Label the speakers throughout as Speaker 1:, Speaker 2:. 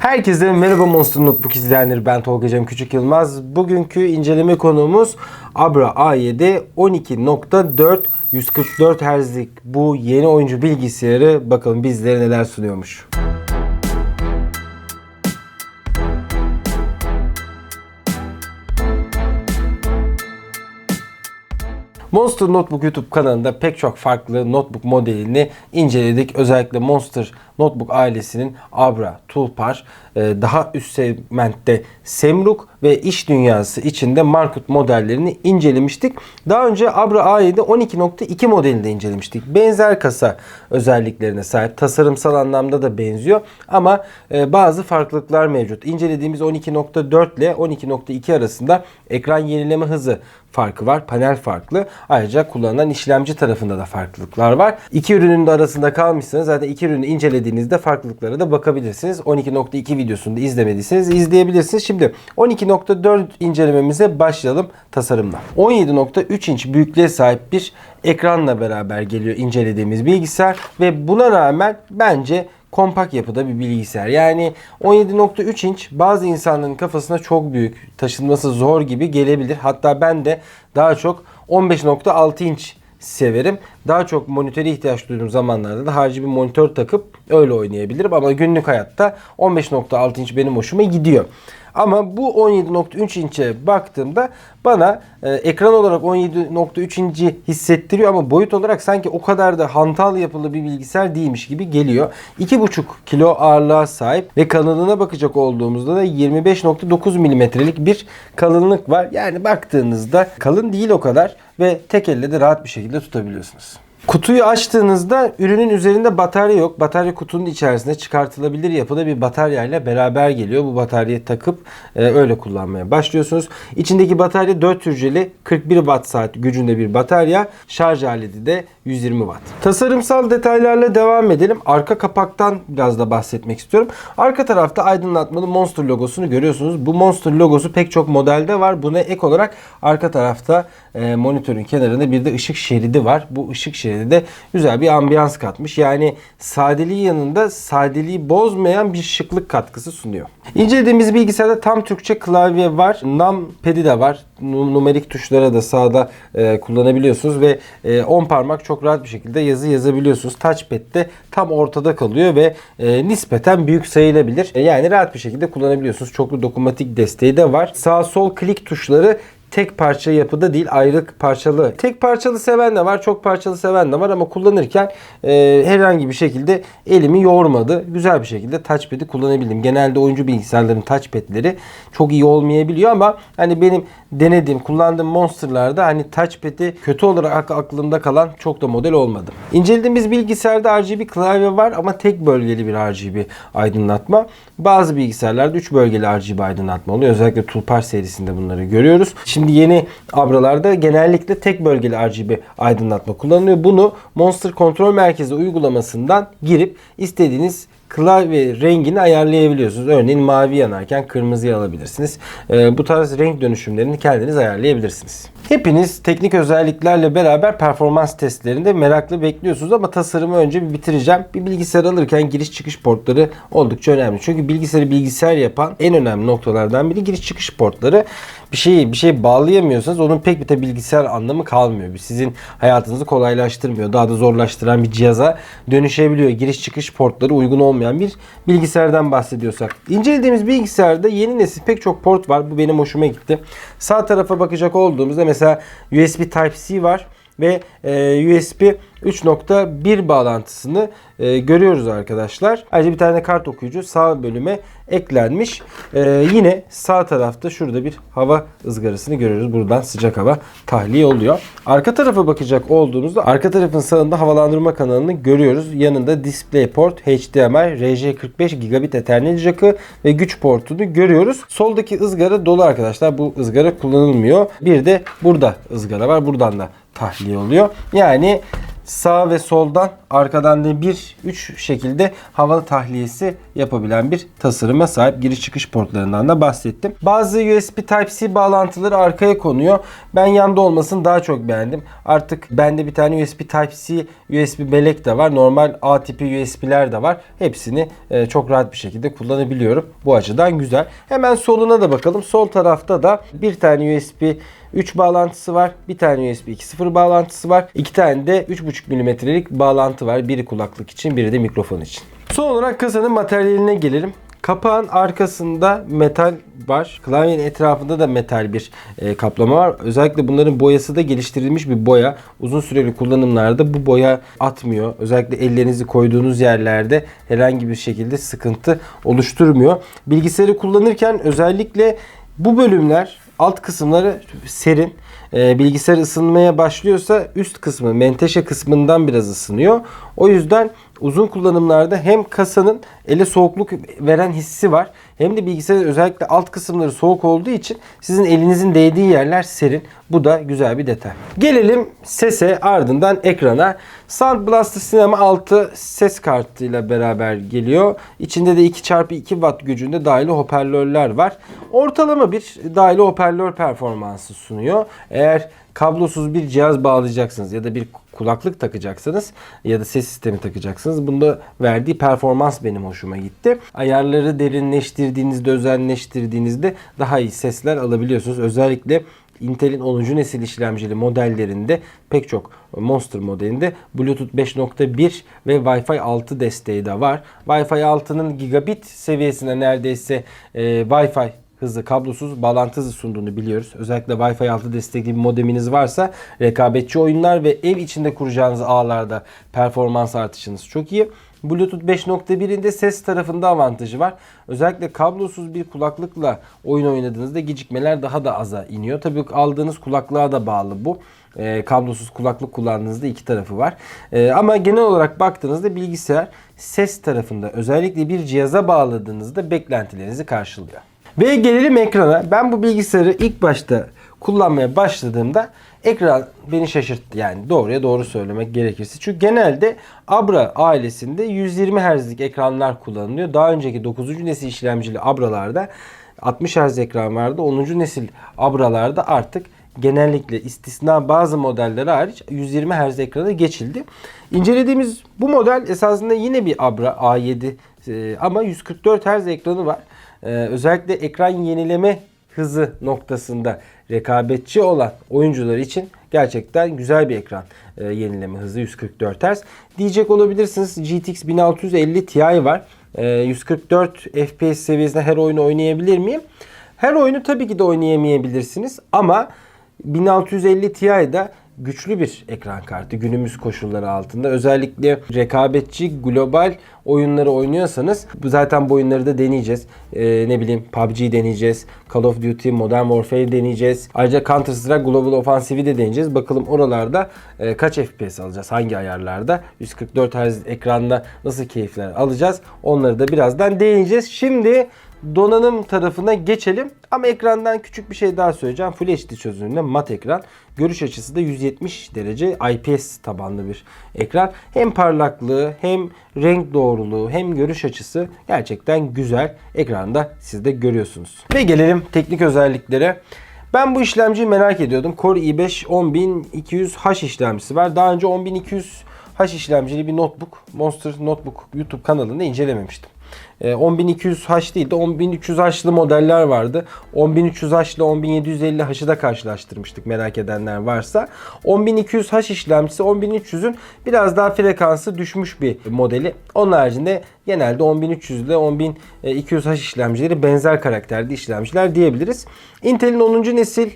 Speaker 1: Herkese merhaba Monster Notebook izleyenleri ben Tolga Cem Küçük Yılmaz. Bugünkü inceleme konumuz Abra A7 12.4 144 Hz'lik bu yeni oyuncu bilgisayarı bakalım bizlere neler sunuyormuş. Monster Notebook YouTube kanalında pek çok farklı notebook modelini inceledik. Özellikle Monster Notebook ailesinin Abra, Tulpar, e, daha üst segmentte Semruk ve iş dünyası içinde Markut modellerini incelemiştik. Daha önce Abra A7 12.2 modelini de incelemiştik. Benzer kasa özelliklerine sahip. Tasarımsal anlamda da benziyor ama e, bazı farklılıklar mevcut. İncelediğimiz 12.4 ile 12.2 arasında ekran yenileme hızı farkı var. Panel farklı. Ayrıca kullanılan işlemci tarafında da farklılıklar var. İki ürünün de arasında kalmışsanız zaten iki ürünü incelediğinizde farklılıklara da bakabilirsiniz. 12.2 videosunu da izlemediyseniz izleyebilirsiniz. Şimdi 12.4 incelememize başlayalım tasarımla. 17.3 inç büyüklüğe sahip bir ekranla beraber geliyor incelediğimiz bilgisayar ve buna rağmen bence kompakt yapıda bir bilgisayar. Yani 17.3 inç bazı insanların kafasına çok büyük, taşınması zor gibi gelebilir. Hatta ben de daha çok 15.6 inç severim. Daha çok monitöre ihtiyaç duyduğum zamanlarda da harici bir monitör takıp öyle oynayabilirim. Ama günlük hayatta 15.6 inç benim hoşuma gidiyor. Ama bu 17.3 inçe baktığımda bana e, ekran olarak 17.3 inci hissettiriyor ama boyut olarak sanki o kadar da hantal yapılı bir bilgisayar değilmiş gibi geliyor. 2.5 kilo ağırlığa sahip ve kalınlığına bakacak olduğumuzda da 25.9 milimetrelik bir kalınlık var. Yani baktığınızda kalın değil o kadar ve tek elle de rahat bir şekilde tutabiliyorsunuz. Kutuyu açtığınızda ürünün üzerinde batarya yok. Batarya kutunun içerisinde çıkartılabilir yapıda bir batarya ile beraber geliyor. Bu bataryayı takıp e, öyle kullanmaya başlıyorsunuz. İçindeki batarya 4 hücreli 41 watt saat gücünde bir batarya. Şarj aleti de 120 watt. Tasarımsal detaylarla devam edelim. Arka kapaktan biraz da bahsetmek istiyorum. Arka tarafta aydınlatmalı Monster logosunu görüyorsunuz. Bu Monster logosu pek çok modelde var. Buna ek olarak arka tarafta e, monitörün kenarında bir de ışık şeridi var. Bu ışık şeridi de güzel bir ambiyans katmış. Yani sadeliği yanında sadeliği bozmayan bir şıklık katkısı sunuyor. İncelediğimiz bilgisayarda tam Türkçe klavye var. Numpad'i de var. Numerik tuşlara da sağda e, kullanabiliyorsunuz ve e, 10 parmak çok rahat bir şekilde yazı yazabiliyorsunuz. Touchpad de tam ortada kalıyor ve e, nispeten büyük sayılabilir. E, yani rahat bir şekilde kullanabiliyorsunuz. Çoklu dokunmatik desteği de var. Sağ sol klik tuşları tek parça yapıda değil ayrık parçalı. Tek parçalı seven de var, çok parçalı seven de var ama kullanırken e, herhangi bir şekilde elimi yormadı. Güzel bir şekilde touchpad'i kullanabildim. Genelde oyuncu bilgisayarların touchpad'leri çok iyi olmayabiliyor ama hani benim denediğim, kullandığım Monster'larda hani touchpad'i kötü olarak aklımda kalan çok da model olmadı. İncelediğimiz bilgisayarda RGB klavye var ama tek bölgeli bir RGB aydınlatma. Bazı bilgisayarlarda 3 bölgeli RGB aydınlatma oluyor. Özellikle Tulpar serisinde bunları görüyoruz. Şimdi yeni Abralarda genellikle tek bölgeli RGB aydınlatma kullanılıyor. Bunu Monster Kontrol Merkezi uygulamasından girip istediğiniz klavye rengini ayarlayabiliyorsunuz. Örneğin mavi yanarken kırmızıyı alabilirsiniz. Ee, bu tarz renk dönüşümlerini kendiniz ayarlayabilirsiniz. Hepiniz teknik özelliklerle beraber performans testlerinde meraklı bekliyorsunuz ama tasarımı önce bir bitireceğim. Bir bilgisayar alırken giriş çıkış portları oldukça önemli. Çünkü bilgisayarı bilgisayar yapan en önemli noktalardan biri giriş çıkış portları. Bir şeyi bir şey bağlayamıyorsanız onun pek bir de bilgisayar anlamı kalmıyor. Sizin hayatınızı kolaylaştırmıyor. Daha da zorlaştıran bir cihaza dönüşebiliyor. Giriş çıkış portları uygun olmayan bir bilgisayardan bahsediyorsak. İncelediğimiz bilgisayarda yeni nesil pek çok port var. Bu benim hoşuma gitti. Sağ tarafa bakacak olduğumuzda mesela USB Type-C var ve e, USB 3.1 bağlantısını e, görüyoruz arkadaşlar. Ayrıca bir tane kart okuyucu sağ bölüme eklenmiş. E, yine sağ tarafta şurada bir hava ızgarasını görüyoruz. Buradan sıcak hava tahliye oluyor. Arka tarafa bakacak olduğumuzda arka tarafın sağında havalandırma kanalını görüyoruz. Yanında DisplayPort, HDMI, RJ45 gigabit Ethernet jackı ve güç portunu görüyoruz. Soldaki ızgara dolu arkadaşlar. Bu ızgara kullanılmıyor. Bir de burada ızgara var. Buradan da tahliye oluyor. Yani sağ ve soldan arkadan da bir üç şekilde hava tahliyesi yapabilen bir tasarıma sahip giriş çıkış portlarından da bahsettim. Bazı USB Type-C bağlantıları arkaya konuyor. Ben yanda olmasını daha çok beğendim. Artık bende bir tane USB Type-C USB bellek de var. Normal A tipi USB'ler de var. Hepsini e, çok rahat bir şekilde kullanabiliyorum. Bu açıdan güzel. Hemen soluna da bakalım. Sol tarafta da bir tane USB 3 bağlantısı var. Bir tane USB 2.0 bağlantısı var. İki tane de 3.5 milimetrelik bağlantı var. Biri kulaklık için, biri de mikrofon için. Son olarak kasanın materyaline gelelim. Kapağın arkasında metal var. Klavyenin etrafında da metal bir e, kaplama var. Özellikle bunların boyası da geliştirilmiş bir boya. Uzun süreli kullanımlarda bu boya atmıyor. Özellikle ellerinizi koyduğunuz yerlerde herhangi bir şekilde sıkıntı oluşturmuyor. Bilgisayarı kullanırken özellikle bu bölümler alt kısımları serin. E, bilgisayar ısınmaya başlıyorsa üst kısmı menteşe kısmından biraz ısınıyor. O yüzden uzun kullanımlarda hem kasanın ele soğukluk veren hissi var. Hem de bilgisayarın özellikle alt kısımları soğuk olduğu için sizin elinizin değdiği yerler serin. Bu da güzel bir detay. Gelelim sese ardından ekrana. Sound Blaster Cinema 6 ses kartıyla beraber geliyor. İçinde de 2x2 watt gücünde dahili hoparlörler var. Ortalama bir dahili hoparlör performansı sunuyor. Eğer kablosuz bir cihaz bağlayacaksınız ya da bir kulaklık takacaksanız ya da ses sistemi takacaksınız. Bunda verdiği performans benim hoşuma gitti. Ayarları derinleştirdiğinizde, özenleştirdiğinizde daha iyi sesler alabiliyorsunuz. Özellikle Intel'in 10. nesil işlemcili modellerinde pek çok Monster modelinde Bluetooth 5.1 ve Wi-Fi 6 desteği de var. Wi-Fi 6'nın gigabit seviyesine neredeyse e, Wi-Fi hızlı kablosuz bağlantı hızı sunduğunu biliyoruz. Özellikle Wi-Fi 6 destekli bir modeminiz varsa rekabetçi oyunlar ve ev içinde kuracağınız ağlarda performans artışınız çok iyi. Bluetooth 5.1'in de ses tarafında avantajı var. Özellikle kablosuz bir kulaklıkla oyun oynadığınızda gecikmeler daha da aza iniyor. Tabii aldığınız kulaklığa da bağlı bu. E, kablosuz kulaklık kullandığınızda iki tarafı var. E, ama genel olarak baktığınızda bilgisayar ses tarafında özellikle bir cihaza bağladığınızda beklentilerinizi karşılıyor. Ve gelelim ekrana. Ben bu bilgisayarı ilk başta kullanmaya başladığımda ekran beni şaşırttı. Yani doğruya doğru söylemek gerekirse. Çünkü genelde Abra ailesinde 120 Hz'lik ekranlar kullanılıyor. Daha önceki 9. nesil işlemcili Abra'larda 60 Hz ekran vardı. 10. nesil Abra'larda artık genellikle istisna bazı modellere hariç 120 Hz ekrana geçildi. İncelediğimiz bu model esasında yine bir Abra A7 e, ama 144 Hz ekranı var. Ee, özellikle ekran yenileme hızı noktasında rekabetçi olan oyuncular için gerçekten güzel bir ekran e, yenileme hızı 144 Hz. Diyecek olabilirsiniz GTX 1650 Ti var. E, 144 FPS seviyesinde her oyunu oynayabilir miyim? Her oyunu tabii ki de oynayamayabilirsiniz ama 1650 Ti'da güçlü bir ekran kartı günümüz koşulları altında. Özellikle rekabetçi global oyunları oynuyorsanız zaten bu oyunları da deneyeceğiz. Ee, ne bileyim PUBG deneyeceğiz. Call of Duty Modern Warfare deneyeceğiz. Ayrıca Counter Strike Global Offensive'i de deneyeceğiz. Bakalım oralarda e, kaç FPS alacağız? Hangi ayarlarda? 144 Hz ekranda nasıl keyifler alacağız? Onları da birazdan deneyeceğiz. Şimdi donanım tarafına geçelim. Ama ekrandan küçük bir şey daha söyleyeceğim. Full HD çözünürlüğünde mat ekran. Görüş açısı da 170 derece IPS tabanlı bir ekran. Hem parlaklığı hem renk doğruluğu hem görüş açısı gerçekten güzel. Ekranda siz de görüyorsunuz. Ve gelelim teknik özelliklere. Ben bu işlemciyi merak ediyordum. Core i5 10200H işlemcisi var. Daha önce 10200H işlemcili bir notebook, Monster Notebook YouTube kanalında incelememiştim. 10200H değil de 10300H'lı modeller vardı. 10300H ile 10750H'ı da karşılaştırmıştık merak edenler varsa. 10200H işlemcisi 11300'ün biraz daha frekansı düşmüş bir modeli. Onun haricinde genelde 10300 ile 10200H işlemcileri benzer karakterde işlemciler diyebiliriz. Intel'in 10. nesil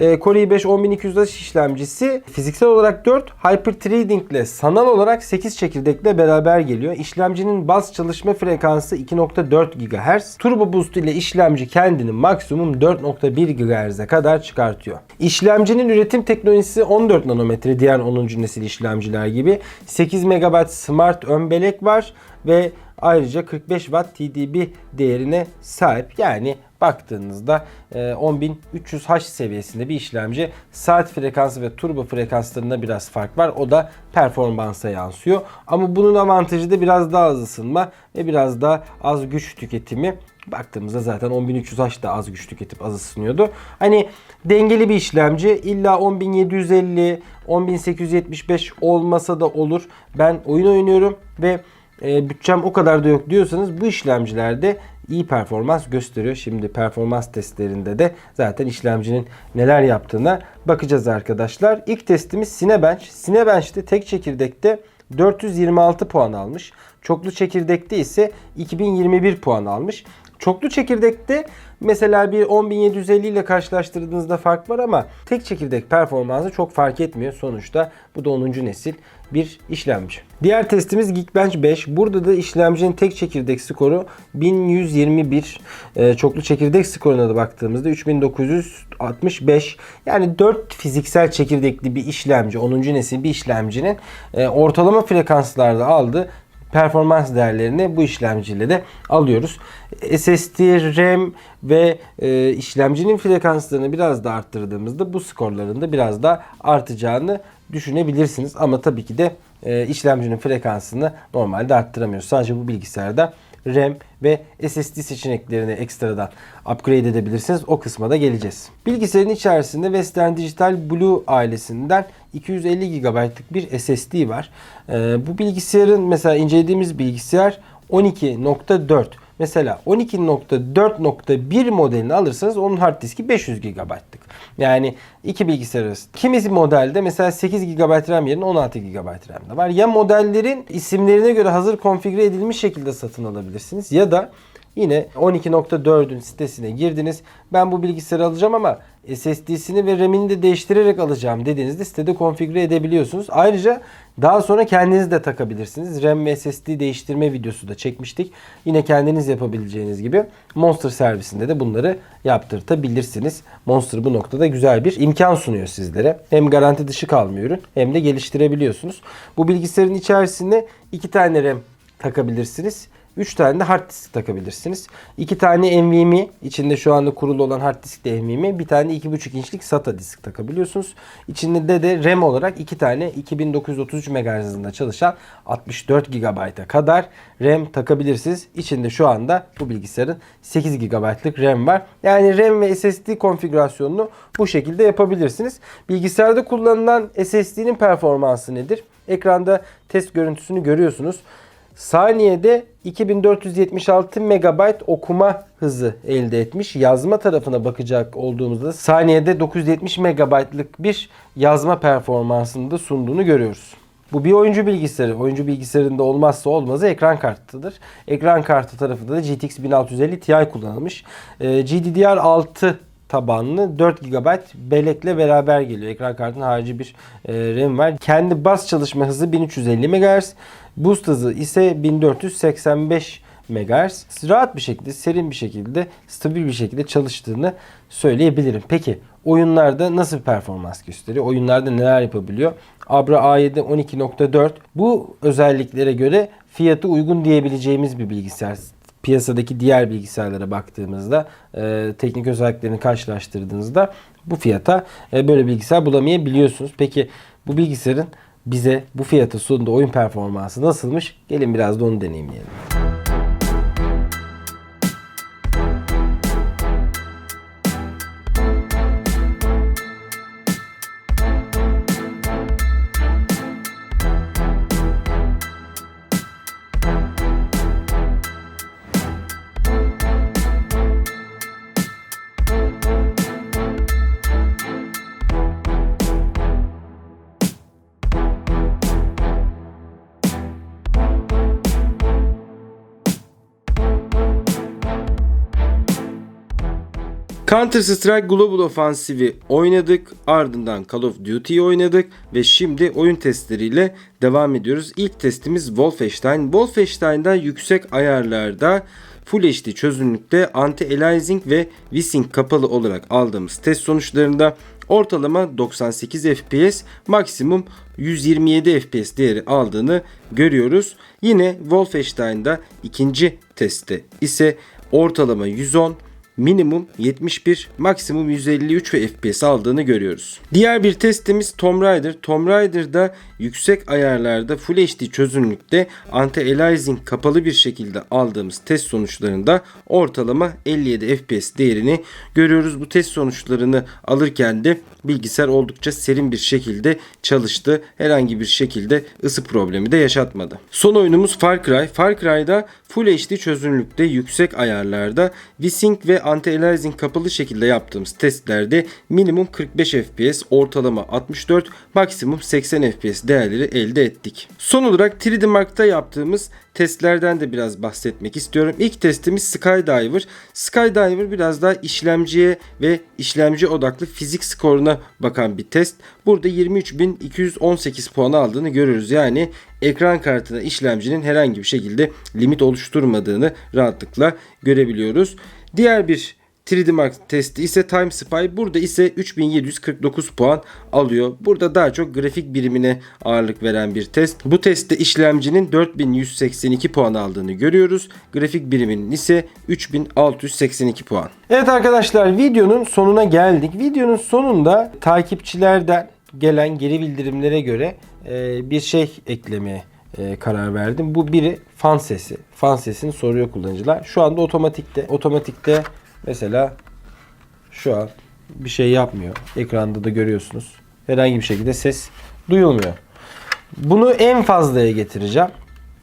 Speaker 1: Core i5 10200 işlemcisi fiziksel olarak 4, Hyper Threading ile sanal olarak 8 çekirdekle beraber geliyor. İşlemcinin baz çalışma frekansı 2.4 GHz. Turbo Boost ile işlemci kendini maksimum 4.1 GHz'e kadar çıkartıyor. İşlemcinin üretim teknolojisi 14 nanometre diğer 10. nesil işlemciler gibi. 8 MB smart ön bellek var ve ayrıca 45 Watt TDP değerine sahip. Yani baktığınızda e, 10300H seviyesinde bir işlemci. Saat frekansı ve turbo frekanslarında biraz fark var. O da performansa yansıyor. Ama bunun avantajı da biraz daha az ısınma ve biraz daha az güç tüketimi. Baktığımızda zaten 10300H da az güç tüketip az ısınıyordu. Hani dengeli bir işlemci. İlla 10750, 10875 olmasa da olur. Ben oyun oynuyorum ve e, bütçem o kadar da yok diyorsanız bu işlemcilerde iyi performans gösteriyor. Şimdi performans testlerinde de zaten işlemcinin neler yaptığına bakacağız arkadaşlar. İlk testimiz Cinebench. Cinebench'te tek çekirdekte 426 puan almış. Çoklu çekirdekte ise 2021 puan almış. Çoklu çekirdekte mesela bir 10750 ile karşılaştırdığınızda fark var ama tek çekirdek performansı çok fark etmiyor. Sonuçta bu da 10. nesil bir işlemci. Diğer testimiz Geekbench 5. Burada da işlemcinin tek çekirdek skoru 1121. Ee, çoklu çekirdek skoruna da baktığımızda 3965. Yani 4 fiziksel çekirdekli bir işlemci, 10. nesil bir işlemcinin e, ortalama frekanslarda aldığı performans değerlerini bu işlemciyle de alıyoruz. SSD, RAM ve e, işlemcinin frekanslarını biraz da arttırdığımızda bu skorların da biraz da artacağını düşünebilirsiniz. Ama tabii ki de e, işlemcinin frekansını normalde arttıramıyoruz. Sadece bu bilgisayarda RAM ve SSD seçeneklerini ekstradan upgrade edebilirsiniz. O kısma da geleceğiz. Bilgisayarın içerisinde Western Digital Blue ailesinden 250 GB'lık bir SSD var. Ee, bu bilgisayarın mesela incelediğimiz bilgisayar 12.4 Mesela 12.4.1 modelini alırsanız onun hard diski 500 GB'lık. Yani iki bilgisayar arası. Kimisi modelde mesela 8 GB RAM yerine 16 GB RAM da var. Ya modellerin isimlerine göre hazır konfigüre edilmiş şekilde satın alabilirsiniz ya da Yine 12.4'ün sitesine girdiniz. Ben bu bilgisayarı alacağım ama SSD'sini ve RAM'ini de değiştirerek alacağım dediğinizde sitede konfigüre edebiliyorsunuz. Ayrıca daha sonra kendiniz de takabilirsiniz. RAM ve SSD değiştirme videosu da çekmiştik. Yine kendiniz yapabileceğiniz gibi Monster servisinde de bunları yaptırtabilirsiniz. Monster bu noktada güzel bir imkan sunuyor sizlere. Hem garanti dışı kalmıyor ürün hem de geliştirebiliyorsunuz. Bu bilgisayarın içerisinde iki tane RAM takabilirsiniz. 3 tane de hard disk takabilirsiniz. 2 tane NVMe içinde şu anda kurulu olan hard disk de NVMe. Bir tane 2.5 inçlik SATA disk takabiliyorsunuz. İçinde de RAM olarak 2 tane 2933 MHz hızında çalışan 64 GB'a kadar RAM takabilirsiniz. İçinde şu anda bu bilgisayarın 8 GB'lık RAM var. Yani RAM ve SSD konfigürasyonunu bu şekilde yapabilirsiniz. Bilgisayarda kullanılan SSD'nin performansı nedir? Ekranda test görüntüsünü görüyorsunuz. Saniyede 2476 MB okuma hızı elde etmiş. Yazma tarafına bakacak olduğumuzda saniyede 970 MB'lık bir yazma performansını da sunduğunu görüyoruz. Bu bir oyuncu bilgisayarı. Oyuncu bilgisayarında olmazsa olmazı ekran kartıdır. Ekran kartı tarafında da GTX 1650 Ti kullanılmış. Ee, GDDR6 tabanlı 4 GB bellekle beraber geliyor. Ekran kartının harici bir e, RAM var. Kendi bas çalışma hızı 1350 MHz. Boost hızı ise 1485 MHz. Rahat bir şekilde, serin bir şekilde, stabil bir şekilde çalıştığını söyleyebilirim. Peki oyunlarda nasıl bir performans gösteriyor? Oyunlarda neler yapabiliyor? Abra A7 12.4 bu özelliklere göre fiyatı uygun diyebileceğimiz bir bilgisayar piyasadaki diğer bilgisayarlara baktığımızda e, teknik özelliklerini karşılaştırdığınızda bu fiyata e, böyle bilgisayar bulamayabiliyorsunuz. Peki bu bilgisayarın bize bu fiyata sunduğu oyun performansı nasılmış? Gelin biraz da onu deneyimleyelim. Counter Strike Global Offensive'i oynadık. Ardından Call of Duty'yi oynadık. Ve şimdi oyun testleriyle devam ediyoruz. İlk testimiz Wolfenstein. Wolfenstein'da yüksek ayarlarda Full HD çözünürlükte anti-aliasing ve VSync kapalı olarak aldığımız test sonuçlarında ortalama 98 FPS, maksimum 127 FPS değeri aldığını görüyoruz. Yine Wolfenstein'da ikinci testte ise ortalama 110, minimum 71, maksimum 153 ve FPS aldığını görüyoruz. Diğer bir testimiz Tomb Raider. Tomb Raider'da yüksek ayarlarda Full HD çözünürlükte anti-aliasing kapalı bir şekilde aldığımız test sonuçlarında ortalama 57 FPS değerini görüyoruz. Bu test sonuçlarını alırken de bilgisayar oldukça serin bir şekilde çalıştı. Herhangi bir şekilde ısı problemi de yaşatmadı. Son oyunumuz Far Cry. Far Cry'da Full HD çözünürlükte yüksek ayarlarda VSync ve anti-aliasing kapalı şekilde yaptığımız testlerde minimum 45 FPS, ortalama 64, maksimum 80 FPS değerleri elde ettik. Son olarak 3D Mark'ta yaptığımız testlerden de biraz bahsetmek istiyorum. İlk testimiz Skydiver. Skydiver biraz daha işlemciye ve işlemci odaklı fizik skoruna bakan bir test. Burada 23.218 puan aldığını görüyoruz. Yani ekran kartına işlemcinin herhangi bir şekilde limit oluşturmadığını rahatlıkla görebiliyoruz. Diğer bir 3D Mark testi ise Time Spy. Burada ise 3749 puan alıyor. Burada daha çok grafik birimine ağırlık veren bir test. Bu testte işlemcinin 4182 puan aldığını görüyoruz. Grafik biriminin ise 3682 puan. Evet arkadaşlar videonun sonuna geldik. Videonun sonunda takipçilerden gelen geri bildirimlere göre e, bir şey eklemeye e, karar verdim. Bu biri fan sesi. Fan sesini soruyor kullanıcılar. Şu anda otomatikte. Otomatikte mesela şu an bir şey yapmıyor. Ekranda da görüyorsunuz. Herhangi bir şekilde ses duyulmuyor. Bunu en fazlaya getireceğim.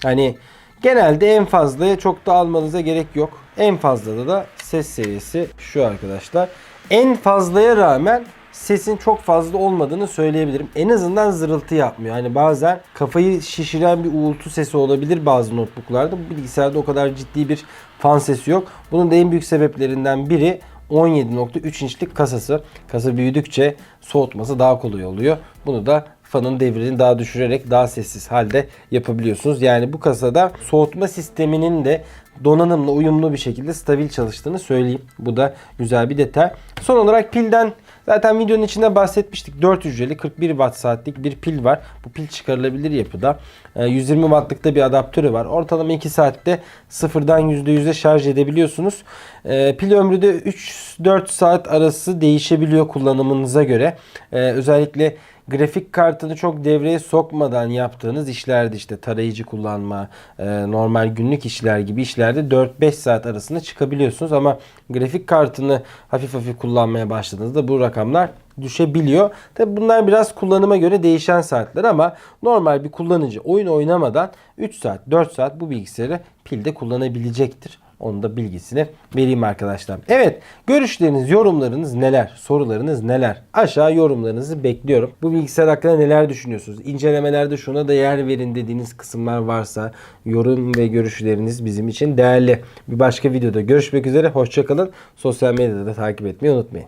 Speaker 1: Hani genelde en fazlaya çok da almanıza gerek yok. En fazlada da ses seviyesi şu arkadaşlar. En fazlaya rağmen sesin çok fazla olmadığını söyleyebilirim. En azından zırıltı yapmıyor. Hani bazen kafayı şişiren bir uğultu sesi olabilir bazı notebooklarda. Bu bilgisayarda o kadar ciddi bir fan sesi yok. Bunun da en büyük sebeplerinden biri 17.3 inçlik kasası. Kasa büyüdükçe soğutması daha kolay oluyor. Bunu da fanın devrini daha düşürerek daha sessiz halde yapabiliyorsunuz. Yani bu kasada soğutma sisteminin de donanımla uyumlu bir şekilde stabil çalıştığını söyleyeyim. Bu da güzel bir detay. Son olarak pilden zaten videonun içinde bahsetmiştik. 4 hücreli 41 watt saatlik bir pil var. Bu pil çıkarılabilir yapıda. Ee, 120 wattlıkta bir adaptörü var. Ortalama 2 saatte sıfırdan %100'e şarj edebiliyorsunuz. Ee, pil ömrü de 3-4 saat arası değişebiliyor kullanımınıza göre. Ee, özellikle grafik kartını çok devreye sokmadan yaptığınız işlerde işte tarayıcı kullanma, e, normal günlük işler gibi işlerde 4-5 saat arasında çıkabiliyorsunuz ama grafik kartını hafif hafif kullanmaya başladığınızda bu rakamlar düşebiliyor. Tabi bunlar biraz kullanıma göre değişen saatler ama normal bir kullanıcı oyun oynamadan 3 saat 4 saat bu bilgisayarı pilde kullanabilecektir. Onun da bilgisini vereyim arkadaşlar. Evet görüşleriniz, yorumlarınız neler? Sorularınız neler? Aşağı yorumlarınızı bekliyorum. Bu bilgisayar hakkında neler düşünüyorsunuz? İncelemelerde şuna da yer verin dediğiniz kısımlar varsa yorum ve görüşleriniz bizim için değerli. Bir başka videoda görüşmek üzere. Hoşçakalın. Sosyal medyada da takip etmeyi unutmayın.